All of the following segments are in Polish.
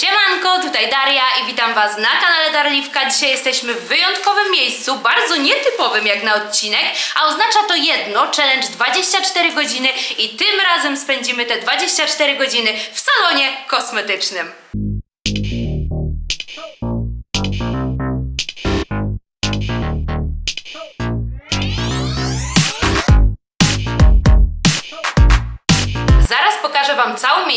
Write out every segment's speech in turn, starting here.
Siemanko, tutaj Daria i witam Was na kanale Darliwka. Dzisiaj jesteśmy w wyjątkowym miejscu, bardzo nietypowym jak na odcinek, a oznacza to jedno, challenge 24 godziny i tym razem spędzimy te 24 godziny w salonie kosmetycznym.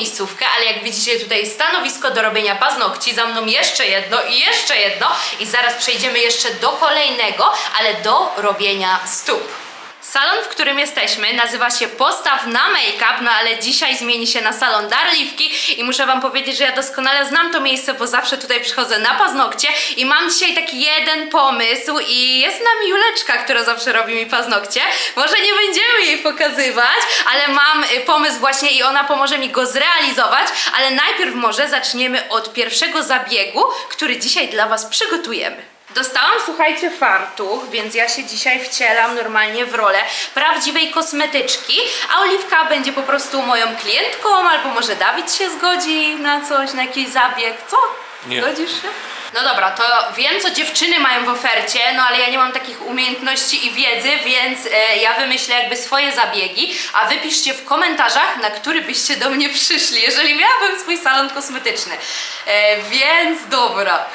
Miejscówkę, ale jak widzicie tutaj stanowisko do robienia paznokci, za mną jeszcze jedno i jeszcze jedno i zaraz przejdziemy jeszcze do kolejnego, ale do robienia stóp. Salon, w którym jesteśmy nazywa się Postaw na Make-up, no ale dzisiaj zmieni się na salon Darliwki i muszę Wam powiedzieć, że ja doskonale znam to miejsce, bo zawsze tutaj przychodzę na paznokcie i mam dzisiaj taki jeden pomysł i jest z nami Juleczka, która zawsze robi mi paznokcie. Może nie będziemy jej pokazywać, ale mam y, pomysł właśnie i ona pomoże mi go zrealizować, ale najpierw może zaczniemy od pierwszego zabiegu, który dzisiaj dla Was przygotujemy. Dostałam, słuchajcie, fartuch, więc ja się dzisiaj wcielam normalnie w rolę prawdziwej kosmetyczki, a Oliwka będzie po prostu moją klientką, albo może Dawid się zgodzi na coś, na jakiś zabieg, co? Nie. Zgodzisz się? No dobra, to wiem, co dziewczyny mają w ofercie, no ale ja nie mam takich umiejętności i wiedzy, więc e, ja wymyślę jakby swoje zabiegi, a wy piszcie w komentarzach, na który byście do mnie przyszli, jeżeli miałabym swój salon kosmetyczny. E, więc dobra.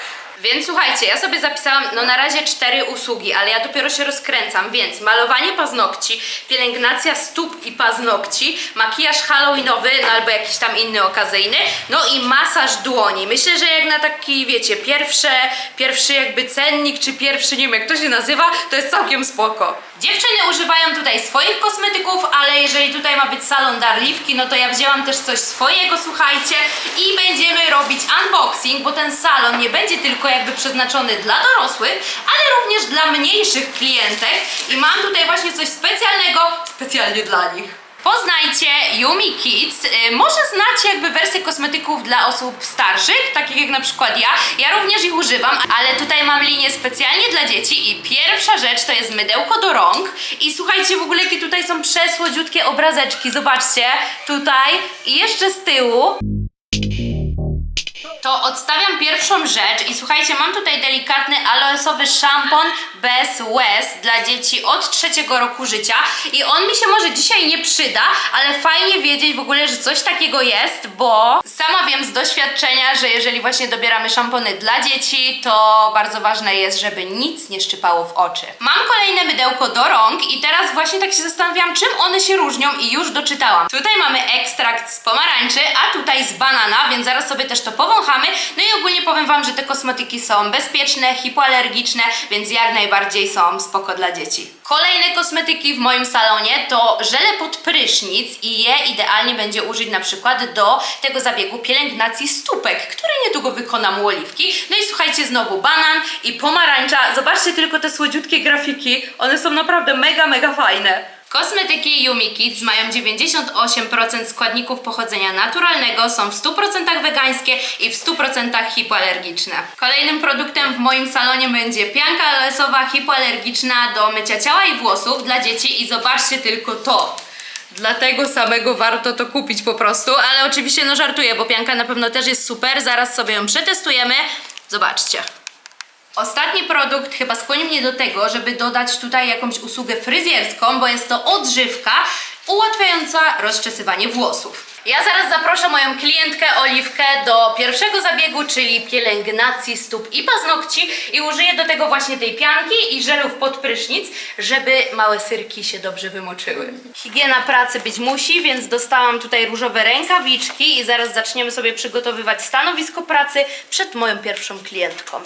Więc słuchajcie, ja sobie zapisałam no na razie cztery usługi, ale ja dopiero się rozkręcam, więc malowanie paznokci, pielęgnacja stóp i paznokci, makijaż halloweenowy, no albo jakiś tam inny okazyjny, no i masaż dłoni. Myślę, że jak na taki, wiecie, pierwsze, pierwszy jakby cennik, czy pierwszy, nie wiem jak to się nazywa, to jest całkiem spoko. Dziewczyny używają tutaj swoich kosmetyków, ale jeżeli tutaj ma być salon darliwki, no to ja wzięłam też coś swojego, słuchajcie, i będziemy robić unboxing, bo ten salon nie będzie tylko jakby przeznaczony dla dorosłych, ale również dla mniejszych klientek i mam tutaj właśnie coś specjalnego, specjalnie dla nich. Poznajcie Yumi Kids. Y, Może znacie jakby wersję kosmetyków dla osób starszych, takich jak na przykład ja. Ja również ich używam, ale tutaj mam linię specjalnie dla dzieci i pierwsza rzecz to jest mydełko do rąk. I słuchajcie w ogóle jakie tutaj są przesłodziutkie obrazeczki. Zobaczcie, tutaj i jeszcze z tyłu. To odstawiam pierwszą rzecz i słuchajcie, mam tutaj delikatny aloesowy szampon bez łez dla dzieci od trzeciego roku życia i on mi się może dzisiaj nie przyda, ale fajnie wiedzieć w ogóle, że coś takiego jest, bo sama wiem z doświadczenia, że jeżeli właśnie dobieramy szampony dla dzieci, to bardzo ważne jest, żeby nic nie szczypało w oczy. Mam kolejne mydełko do rąk i teraz właśnie tak się zastanawiam, czym one się różnią i już doczytałam. Tutaj mamy ekstrakt z pomarańczy, a tutaj z banana, więc zaraz sobie też to powąchamy. No i ogólnie powiem Wam, że te kosmetyki są bezpieczne, hipoalergiczne, więc jak najbardziej są spoko dla dzieci. Kolejne kosmetyki w moim salonie to żele pod prysznic i je idealnie będzie użyć na przykład do tego zabiegu pielęgnacji stópek, który niedługo wykonam u Oliwki. No i słuchajcie, znowu banan i pomarańcza. Zobaczcie tylko te słodziutkie grafiki. One są naprawdę mega, mega fajne. Kosmetyki Yumi Kids mają 98% składników pochodzenia naturalnego, są w 100% wegańskie i w 100% hipoalergiczne. Kolejnym produktem w moim salonie będzie pianka aloesowa hipoalergiczna do mycia ciała i włosów dla dzieci i zobaczcie tylko to. Dlatego samego warto to kupić po prostu, ale oczywiście no żartuję, bo pianka na pewno też jest super, zaraz sobie ją przetestujemy. Zobaczcie. Ostatni produkt chyba skłoni mnie do tego, żeby dodać tutaj jakąś usługę fryzjerską, bo jest to odżywka ułatwiająca rozczesywanie włosów. Ja zaraz zaproszę moją klientkę Oliwkę do pierwszego zabiegu, czyli pielęgnacji stóp i paznokci i użyję do tego właśnie tej pianki i żelów pod prysznic, żeby małe syrki się dobrze wymoczyły. Higiena pracy być musi, więc dostałam tutaj różowe rękawiczki i zaraz zaczniemy sobie przygotowywać stanowisko pracy przed moją pierwszą klientką.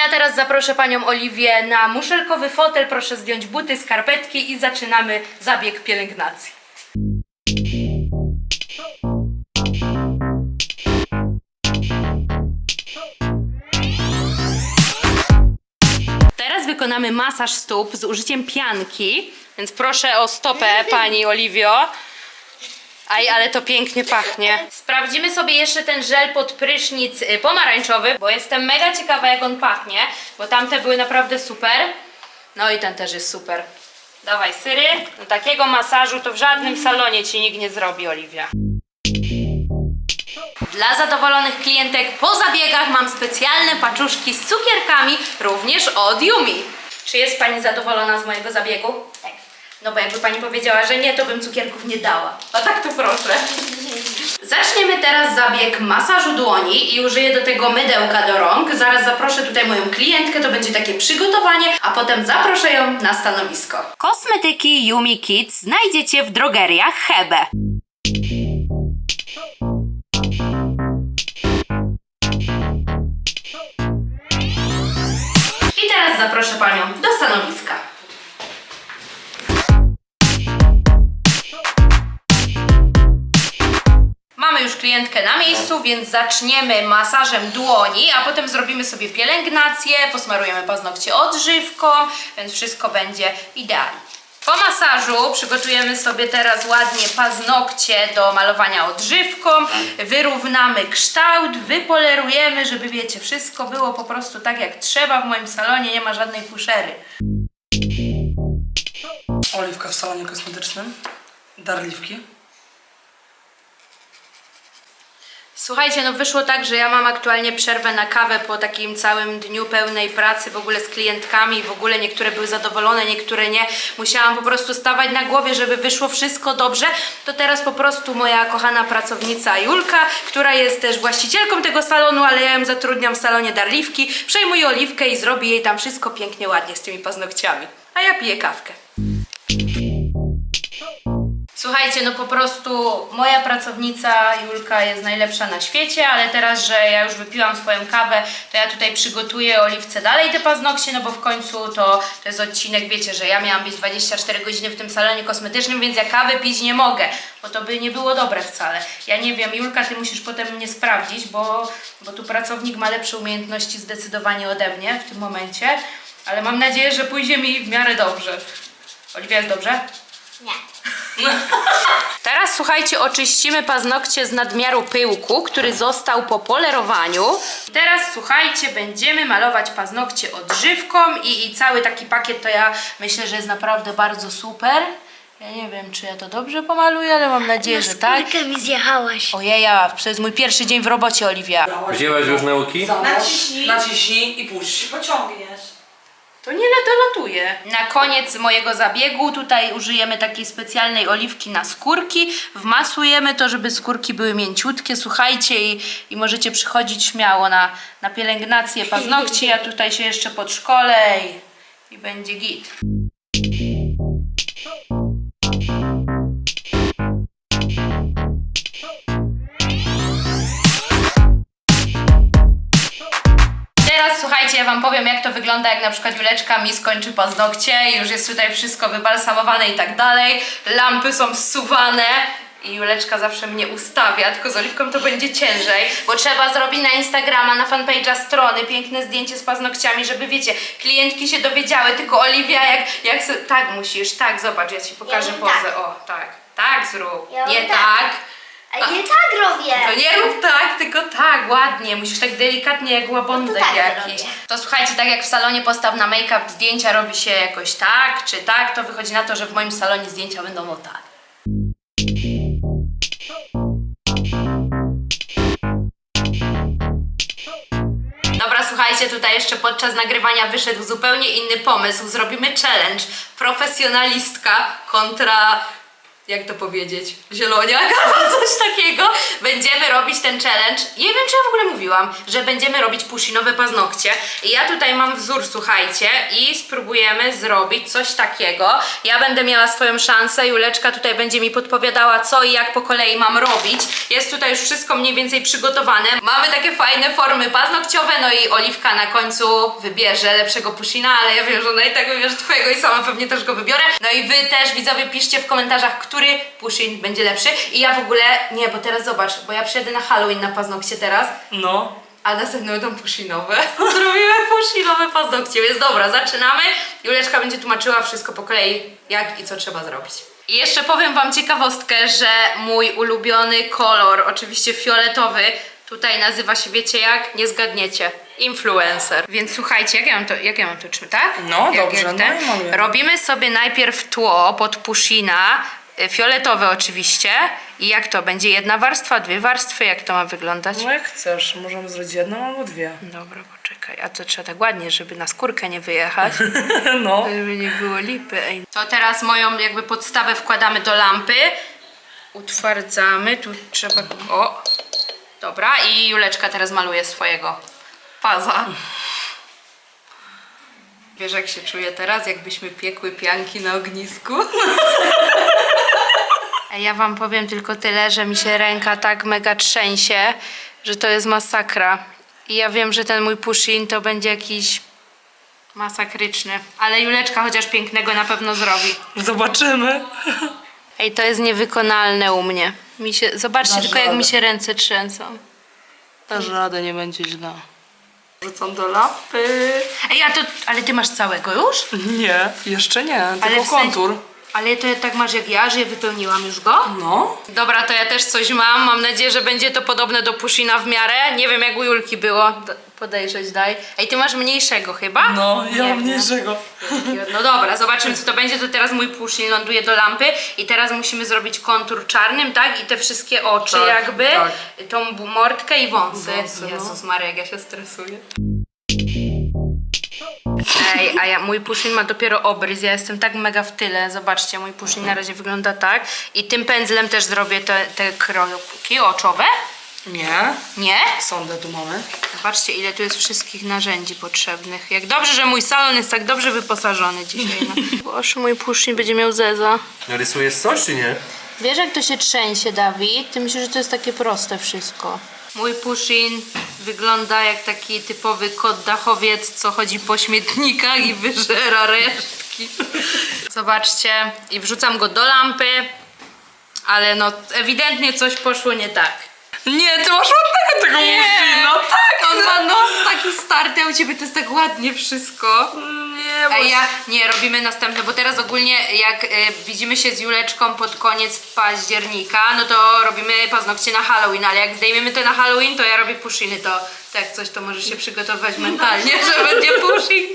Ja teraz zaproszę panią Oliwię na muszelkowy fotel. Proszę zdjąć buty, skarpetki i zaczynamy zabieg pielęgnacji. Teraz wykonamy masaż stóp z użyciem pianki, więc proszę o stopę pani Oliwio. Aj, ale to pięknie pachnie. Sprawdzimy sobie jeszcze ten żel pod prysznic y, pomarańczowy, bo jestem mega ciekawa jak on pachnie, bo tamte były naprawdę super. No i ten też jest super. Dawaj, Syry. No, takiego masażu to w żadnym salonie ci nikt nie zrobi, Oliwia. Dla zadowolonych klientek po zabiegach mam specjalne paczuszki z cukierkami, również od Yumi. Czy jest Pani zadowolona z mojego zabiegu? Tak. No bo jakby Pani powiedziała, że nie, to bym cukierków nie dała. A tak to proszę. Zaczniemy teraz zabieg masażu dłoni i użyję do tego mydełka do rąk. Zaraz zaproszę tutaj moją klientkę, to będzie takie przygotowanie, a potem zaproszę ją na stanowisko. Kosmetyki Yumi Kids znajdziecie w drogeriach Hebe. I teraz zaproszę Panią do stanowiska. Już klientkę na miejscu, więc zaczniemy masażem dłoni, a potem zrobimy sobie pielęgnację, posmarujemy paznokcie odżywką, więc wszystko będzie idealnie. Po masażu przygotujemy sobie teraz ładnie paznokcie do malowania odżywką, wyrównamy kształt, wypolerujemy, żeby wiecie, wszystko było po prostu tak jak trzeba w moim salonie, nie ma żadnej fuszery. Oliwka w salonie kosmetycznym. Darliwki. Słuchajcie, no wyszło tak, że ja mam aktualnie przerwę na kawę po takim całym dniu pełnej pracy w ogóle z klientkami. W ogóle niektóre były zadowolone, niektóre nie. Musiałam po prostu stawać na głowie, żeby wyszło wszystko dobrze. To teraz po prostu moja kochana pracownica Julka, która jest też właścicielką tego salonu, ale ja ją zatrudniam w salonie Darliwki, przejmuje Oliwkę i zrobi jej tam wszystko pięknie, ładnie z tymi paznokciami. A ja piję kawkę. Słuchajcie, no po prostu moja pracownica Julka jest najlepsza na świecie, ale teraz, że ja już wypiłam swoją kawę, to ja tutaj przygotuję Oliwce dalej te paznokcie, no bo w końcu to, to jest odcinek, wiecie, że ja miałam być 24 godziny w tym salonie kosmetycznym, więc ja kawy pić nie mogę, bo to by nie było dobre wcale. Ja nie wiem, Julka, ty musisz potem mnie sprawdzić, bo, bo tu pracownik ma lepsze umiejętności zdecydowanie ode mnie w tym momencie, ale mam nadzieję, że pójdzie mi w miarę dobrze. Oliwia jest dobrze? Nie. Teraz słuchajcie, oczyścimy paznokcie z nadmiaru pyłku, który został po polerowaniu. Teraz słuchajcie, będziemy malować paznokcie odżywką i, i cały taki pakiet to ja myślę, że jest naprawdę bardzo super. Ja nie wiem, czy ja to dobrze pomaluję, ale mam nadzieję, że tak. Skórkę mi zjechałaś. Ojeja, to jest mój pierwszy dzień w robocie, Oliwia. Wzięłaś już nauki? Naciśnij. naciśnij i puść. Pociągniesz. To nie dolatuje. Na koniec mojego zabiegu tutaj użyjemy takiej specjalnej oliwki na skórki. Wmasujemy to, żeby skórki były mięciutkie. Słuchajcie i, i możecie przychodzić śmiało na, na pielęgnację paznokci. Ja tutaj się jeszcze podszkolę i, i będzie git. Wam powiem jak to wygląda, jak na przykład Juleczka mi skończy paznokcie i już jest tutaj wszystko wybalsamowane i tak dalej. Lampy są zsuwane i Juleczka zawsze mnie ustawia, tylko z Oliwką to będzie ciężej, bo trzeba zrobić na Instagrama, na fanpage'a strony piękne zdjęcie z paznokciami, żeby wiecie, klientki się dowiedziały, tylko Oliwia jak, jak se... tak musisz, tak, zobacz, ja ci pokażę bym pozę, tak. o, tak, tak zrób, Ja nie tak. tak. A nie tak robię. To nie rób tak, tylko tak, ładnie. Musisz tak delikatnie jak łabądek No to tak jakiś. zrobię. To słuchajcie, tak jak w salonie postaw na make-up zdjęcia robi się jakoś tak, czy tak, to wychodzi na to, że w moim salonie zdjęcia będą o tak. Dobra, słuchajcie, tutaj jeszcze podczas nagrywania wyszedł zupełnie inny pomysł. Zrobimy challenge. Profesjonalistka kontra jak to powiedzieć, zieloniak albo coś takiego. Będziemy robić ten challenge. Nie wiem, czy ja w ogóle mówiłam, że będziemy robić pushinowe paznokcie. I ja tutaj mam wzór, słuchajcie, i spróbujemy zrobić coś takiego. Ja będę miała swoją szansę, Juleczka tutaj będzie mi podpowiadała, co i jak po kolei mam robić. Jest tutaj już wszystko mniej więcej przygotowane. Mamy takie fajne formy paznokciowe, no i Oliwka na końcu wybierze lepszego pushina, ale ja wiem, że ona i tak wybierze twojego i sama pewnie też go wybiorę. No i wy też, widzowie, piszcie w komentarzach, który pushin będzie lepszy. I ja w ogóle, nie, bo teraz zobacz, bo ja przyjadę na Halloween na paznokcie teraz, No. a następne będą pushinowe. Zrobimy pushinowe paznokcie, więc dobra, zaczynamy. Juleczka będzie tłumaczyła wszystko po kolei, jak i co trzeba zrobić. I jeszcze powiem wam ciekawostkę, że mój ulubiony kolor, oczywiście fioletowy, Tutaj nazywa się, wiecie jak? Nie zgadniecie. Influencer. Więc słuchajcie, jak ja mam to, jak ja mam to trzymać, tak? No, jak, dobrze, jak no i. Robimy sobie najpierw tło pod pushina, fioletowe oczywiście. I jak to? Będzie jedna warstwa, dwie warstwy? Jak to ma wyglądać? No jak chcesz, możemy zrobić jedną albo dwie. Dobra, poczekaj. A to trzeba tak ładnie, żeby na skórkę nie wyjechać. No. Żeby nie było lipy. Ej. To teraz moją jakby podstawę wkładamy do lampy. Utwardzamy. Tu trzeba. O! Dobra, i Juleczka teraz maluje swojego paza. Wiesz, jak się czuję teraz, jakbyśmy piekły pianki na ognisku? Ja wam powiem tylko tyle, że mi się ręka tak mega trzęsie, że to jest masakra. I ja wiem, że ten mój push-in to będzie jakiś Masakryczny. Ale Juleczka chociaż pięknego na pewno zrobi. Zobaczymy. Ej, to jest niewykonalne u mnie. Mi się, zobaczcie Dasz tylko jak mi radę. się ręce trzęsą. Dasz radę, nie będzie źle. Wrzucam do lampy. Ej, a to, ale ty masz całego już? Nie, jeszcze nie, Ale tylko w sensie- kontur. Ale to tak masz jak ja, że ja wypełniłam już go? No. Dobra, to ja też coś mam. Mam nadzieję, że będzie to podobne do Pushina w miarę. Nie wiem jak u Julki było. D- Podejrzeć daj. Ej, ty masz mniejszego chyba? No, ja mam wiem. mniejszego. No dobra, zobaczymy co to będzie. To teraz mój Pushin ląduje do lampy i teraz musimy zrobić kontur czarnym, tak? I te wszystkie oczy Tak, jakby, tak. tą mordkę i wąsy. Wąsy, no. Jezus Maria, jak ja się stresuję. Ej, a ja, mój Pushin ma dopiero obrys, ja jestem tak mega w tyle. Zobaczcie, mój Pushin na razie wygląda tak. I tym pędzlem też zrobię te, te kropki oczowe. Nie. Nie? Sondę tu mamy. Zobaczcie, ile tu jest wszystkich narzędzi potrzebnych. Jak dobrze, że mój salon jest tak dobrze wyposażony dzisiaj. No. Boże, mój pusznik będzie miał zeza. Rysujesz coś czy nie? Wiesz, jak to się trzęsie, Dawid? Ty myślisz, że to jest takie proste wszystko. Mój Pushin wygląda jak taki typowy kot dachowiec, co chodzi po śmietnikach i wyżera resztki. Zobaczcie, i wrzucam go do lampy, ale no ewidentnie coś poszło nie tak. Nie, ty masz ładnego tego muffina, tak! On ma nos taki starty, a u ciebie to jest tak ładnie wszystko. Nie, bo... A ja nie robimy następne, bo teraz ogólnie jak e, widzimy się z Juleczką pod koniec października, no to robimy paznokcie na Halloween, ale jak zdejmiemy to na Halloween, to ja robię pushiny, to jak coś, to możesz się przygotować mentalnie, że będzie pushin.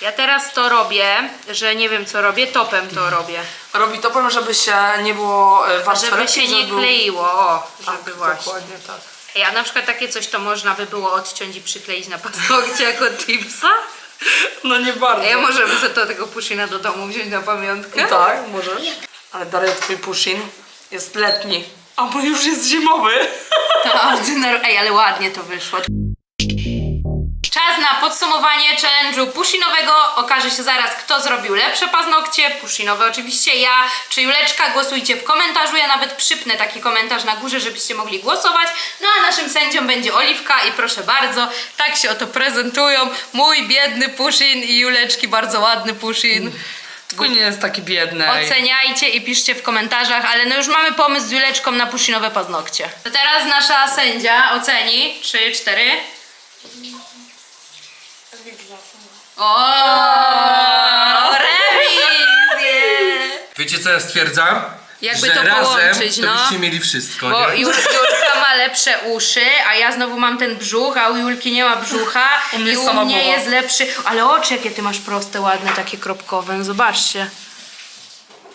Ja teraz to robię, że nie wiem co robię, topem to robię. Robi to, powiem, żeby się nie było e, warstwy Żeby się nie kleiło, o, żeby Tak, właśnie. dokładnie tak. Ja na przykład takie coś to można by było odciąć i przykleić na paznokcie jako tipsa. No nie bardzo. Ja możemy sobie to tego pushina do domu wziąć na pamiątkę. Tak, możesz. Ale Daria, twój pushin jest letni. A mój już jest zimowy. To ordynar... Ej, ale ładnie to wyszło. Czas na podsumowanie challenge'u pushinowego. Okaże się zaraz, kto zrobił lepsze paznokcie. Pushinowe oczywiście ja czy Juleczka. Głosujcie w komentarzu. Ja nawet przypnę taki komentarz na górze, żebyście mogli głosować. No a naszym sędzią będzie Oliwka i proszę bardzo, tak się oto prezentują. Mój biedny Pushin i Juleczki bardzo ładny Pushin. Tylko nie jest taki biedny. Oceniajcie i piszcie w komentarzach, ale no już mamy pomysł z Juleczką na pushinowe paznokcie. To teraz nasza sędzia oceni. 3, 4. O, remis! Wiecie co ja stwierdzam? Jakby że to razem połączyć, to no. byście mieli wszystko, Bo nie? Jul, Julka ma lepsze uszy, a ja znowu mam ten brzuch, a u Julki nie ma brzucha U mnie i u sama mnie głowa. jest lepszy. Ale oczy jakie ty masz proste, ładne, takie kropkowe, no zobaczcie.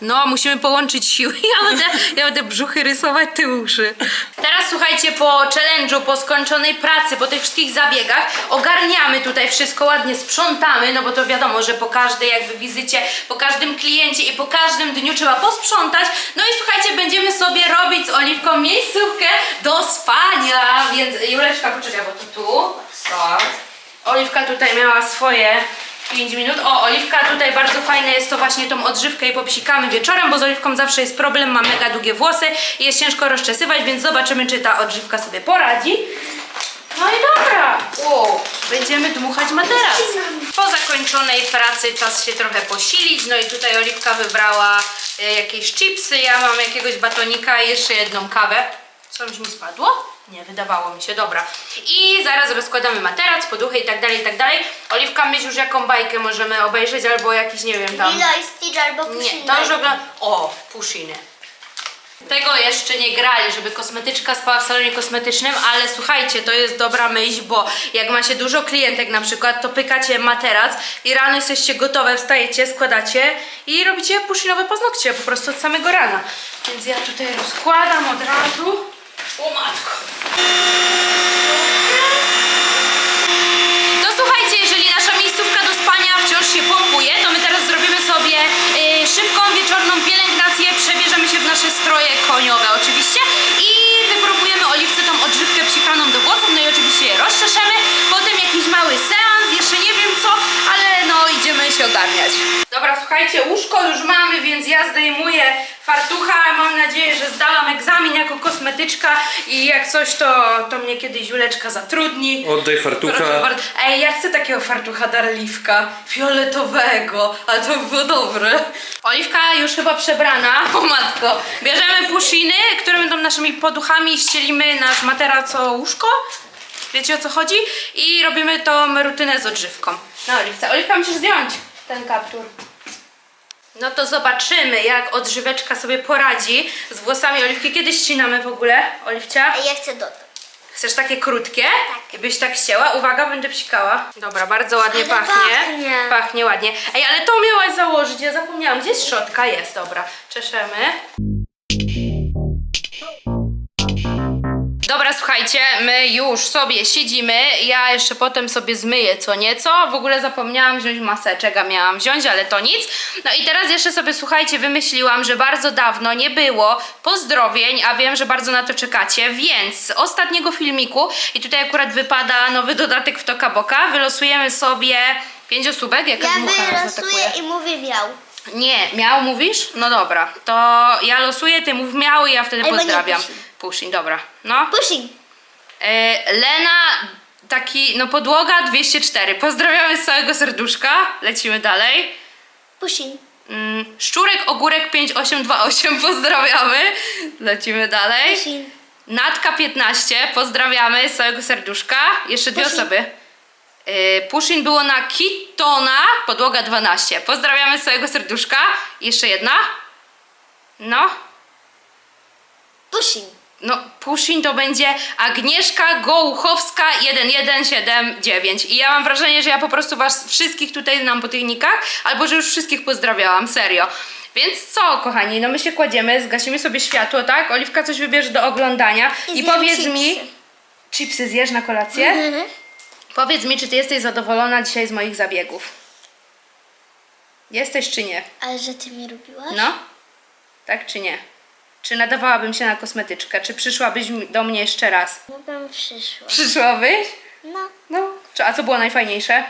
No, musimy połączyć siły. Ja będę, ja będę brzuchy rysować, ty uszy. Teraz słuchajcie, po challenge'u, po skończonej pracy, po tych wszystkich zabiegach, ogarniamy tutaj wszystko, ładnie sprzątamy, no bo to wiadomo, że po każdej jakby wizycie, po każdym kliencie i po każdym dniu trzeba posprzątać. No i słuchajcie, będziemy sobie robić z Oliwką miejscówkę do spania, więc Juleczka, poczekaj, bo to tu. Oliwka tutaj miała swoje 5 minut. O, Oliwka tutaj bardzo fajne jest to właśnie tą odżywkę i popsikamy wieczorem, bo z Oliwką zawsze jest problem, ma mega długie włosy i jest ciężko rozczesywać, więc zobaczymy, czy ta odżywka sobie poradzi. No i dobra, wow, będziemy dmuchać materac. Po zakończonej pracy czas się trochę posilić, no i tutaj Oliwka wybrała e, jakieś chipsy, ja mam jakiegoś batonika i jeszcze jedną kawę. Coś mi spadło? Nie, wydawało mi się, dobra. I zaraz rozkładamy materac, poduchy i tak dalej, i tak dalej. Oliwka, myśl już jaką bajkę możemy obejrzeć, albo jakiś, nie wiem, tam... Lilo i Stitch albo Nie, to już oglądam... O, pushiny. Tego jeszcze nie grali, żeby kosmetyczka spała w salonie kosmetycznym, ale słuchajcie, to jest dobra myśl, bo jak ma się dużo klientek na przykład, to pykacie materac i rano jesteście gotowe, wstajecie, składacie i robicie pushinowe paznokcie po prostu od samego rana. Więc ja tutaj rozkładam od razu. O matko! To słuchajcie, jeżeli nasza miejscówka do spania wciąż się pompuje, to my teraz zrobimy sobie y, szybką wieczorną pielęgnację, przebierzemy się w nasze stroje koniowe oczywiście i wypróbujemy Oliwce tą odżywkę psikaną do włosów, no i oczywiście je rozczeszemy, potem jakiś mały seans, jeszcze nie wiem co, ale no idziemy się ogarniać. Dobra, słuchajcie, łóżko już mamy, więc ja zdejmuję fartucha, mam nadzieję, że zdałam egzamin jako kosmetyczka i jak coś, to, to mnie kiedyś Juleczka zatrudni. Oddaj Proszę fartucha. bardzo. Ej, ja chcę takiego fartucha darliwka, fioletowego, ale to by było dobre. Oliwka już chyba przebrana, o matko. Bierzemy pushiny, które będą naszymi poduchami, ścielimy nasz materac o łóżko. Wiecie o co chodzi? I robimy tą rutynę z odżywką. No Oliwca, Oliwka musisz zdjąć ten kaptur. No to zobaczymy, jak odżyweczka sobie poradzi z włosami Oliwki. Kiedy ścinamy w ogóle, Oliwcia? Ja chcę dotąd. Chcesz takie krótkie? Tak. Byś tak chciała? Uwaga, będę psikała. Dobra, bardzo ładnie Ale pachnie. pachnie. Pachnie ładnie. Ej, ale to miałaś założyć, ja zapomniałam. Gdzie jest szczotka? Jest, dobra. Czeszemy. Słuchajcie, my już sobie siedzimy. Ja jeszcze potem sobie zmyję co nieco. W ogóle zapomniałam wziąć maseczek, a miałam wziąć, ale to nic. No i teraz jeszcze sobie, słuchajcie, wymyśliłam, że bardzo dawno nie było pozdrowień, a wiem, że bardzo na to czekacie, więc z ostatniego filmiku, i tutaj akurat wypada nowy dodatek w Toka Boka, wylosujemy sobie pięciosłówek, jaka Ja dmucha nas wylosuję atakuje. i mówię miał. Nie, miał mówisz? No dobra, to ja losuję, ty mów miał i ja wtedy Albo pozdrawiam. Pusin, dobra. No. Pushing. E, Lena, taki, no podłoga 204. Pozdrawiamy z całego serduszka. Lecimy dalej. Pushing. Mm, Szczurek Ogórek 5828. Pozdrawiamy. Lecimy dalej. Pushing. Natka 15. Pozdrawiamy z całego serduszka. Jeszcze dwie osoby. E, Pushing było na Kitona, podłoga 12. Pozdrawiamy z całego serduszka. Jeszcze jedna. No. Pushing. No, Pushing to będzie Agnieszka Gołuchowska 1179. I ja mam wrażenie, że ja po prostu was wszystkich tutaj znam po tych nikach, albo że już wszystkich pozdrawiałam, serio. Więc co, kochani, no my się kładziemy, zgasimy sobie światło, tak? Oliwka coś wybierze do oglądania I i powiedz chipsy. mi... Chipsy zjesz na kolację? Mhm. Powiedz mi, czy ty jesteś zadowolona dzisiaj z moich zabiegów? Jesteś czy nie? Ale że ty mi lubiłaś? No? Tak czy nie? Czy nadawałabym się na kosmetyczkę? Czy przyszłabyś do mnie jeszcze raz? No bym przyszła. Przyszłabyś? No, No. Czy, a co było najfajniejsze?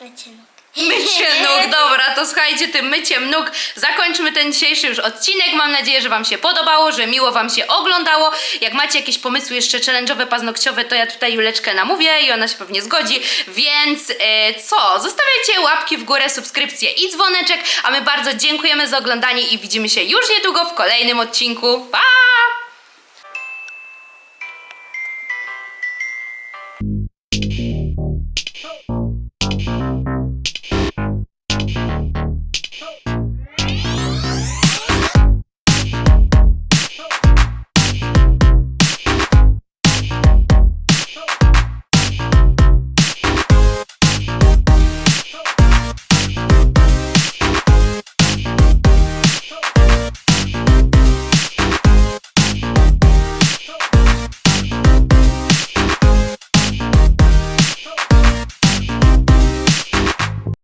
lecie no. Mycie nóg, dobra, to słuchajcie, tym myciem nóg zakończymy ten dzisiejszy już odcinek. Mam nadzieję, że Wam się podobało, że miło Wam się oglądało. Jak macie jakieś pomysły jeszcze challenge'owe, paznokciowe, to ja tutaj Juleczkę namówię i ona się pewnie zgodzi. Więc e, co? Zostawiajcie łapki w górę, subskrypcję i dzwoneczek, a my bardzo dziękujemy za oglądanie i widzimy się już niedługo w kolejnym odcinku. Pa!